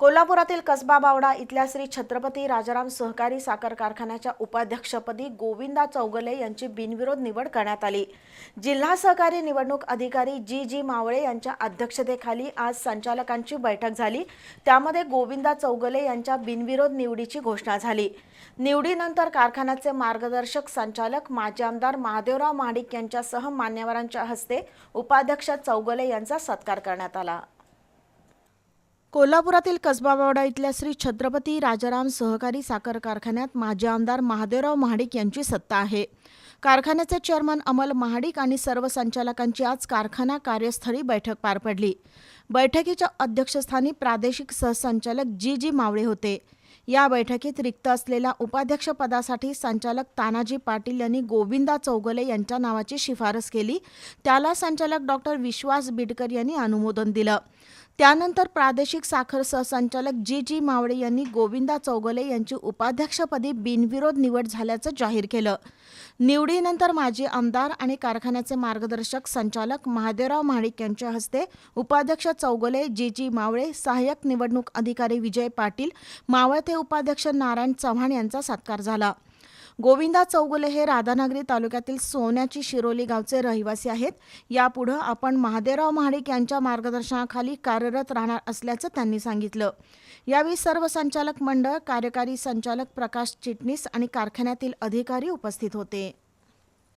कोल्हापुरातील कसबा बावडा इथल्या श्री छत्रपती राजाराम सहकारी साखर कारखान्याच्या उपाध्यक्षपदी गोविंदा चौगले यांची बिनविरोध निवड करण्यात आली. जिल्हा सहकारी निवडणूक अधिकारी जी जी मावळे यांच्या अध्यक्षतेखाली आज संचालकांची बैठक झाली. त्यामध्ये गोविंदा चौगले यांच्या बिनविरोध निवडीची घोषणा झाली. निवडीनंतर कारखान्याचे मार्गदर्शक संचालक माजी आमदार महादेवराव महाडिक यांच्यासह मान्यवरांच्या हस्ते उपाध्यक्ष चौगले यांचा सत्कार करण्यात आला. कोल्हापुरातील कसबावाडा इथल्या श्री छत्रपती राजाराम सहकारी साखर कारखान्यात माजी आमदार महादेवराव महाडिक यांची सत्ता आहे. कारखान्याचे चेअरमन अमल महाडिक आणि सर्व संचालकांची आज कारखाना कार्यस्थळी बैठक पार पडली. बैठकीच्या अध्यक्षस्थानी प्रादेशिक सहसंचालक जी जी मावळे होते. या बैठकीत रिक्त असलेल्या उपाध्यक्षपदासाठी संचालक तानाजी पाटील यांनी गोविंदा चौगले यांच्या नावाची शिफारस केली. त्याला संचालक डॉक्टर विश्वास बिडकर यांनी अनुमोदन दिलं. त्यानंतर प्रादेशिक साखर सहसंचालक जी जी मावळे यांनी गोविंदा चौगले यांची उपाध्यक्षपदी बिनविरोध निवड झाल्याचं जाहीर केलं. निवडीनंतर माजी आमदार आणि कारखान्याचे मार्गदर्शक संचालक महादेवराव महाडिक यांच्या हस्ते उपाध्यक्ष चौगले जी जी मावळे सहाय्यक निवडणूक अधिकारी विजय पाटील मावळते उपाध्यक्ष नारायण चव्हाण यांचा सत्कार झाला. गोविंदा चौगुले हे राधानगरी तालुक्यातील सोन्याची शिरोली गावचे रहिवासी आहेत. यापुढं आपण महादेवराव महाडिक यांच्या मार्गदर्शनाखाली कार्यरत राहणार असल्याचं त्यांनी सांगितलं. यावेळी सर्व संचालक मंडळ कार्यकारी संचालक प्रकाश चिटणीस आणि कारखान्यातील अधिकारी उपस्थित होते.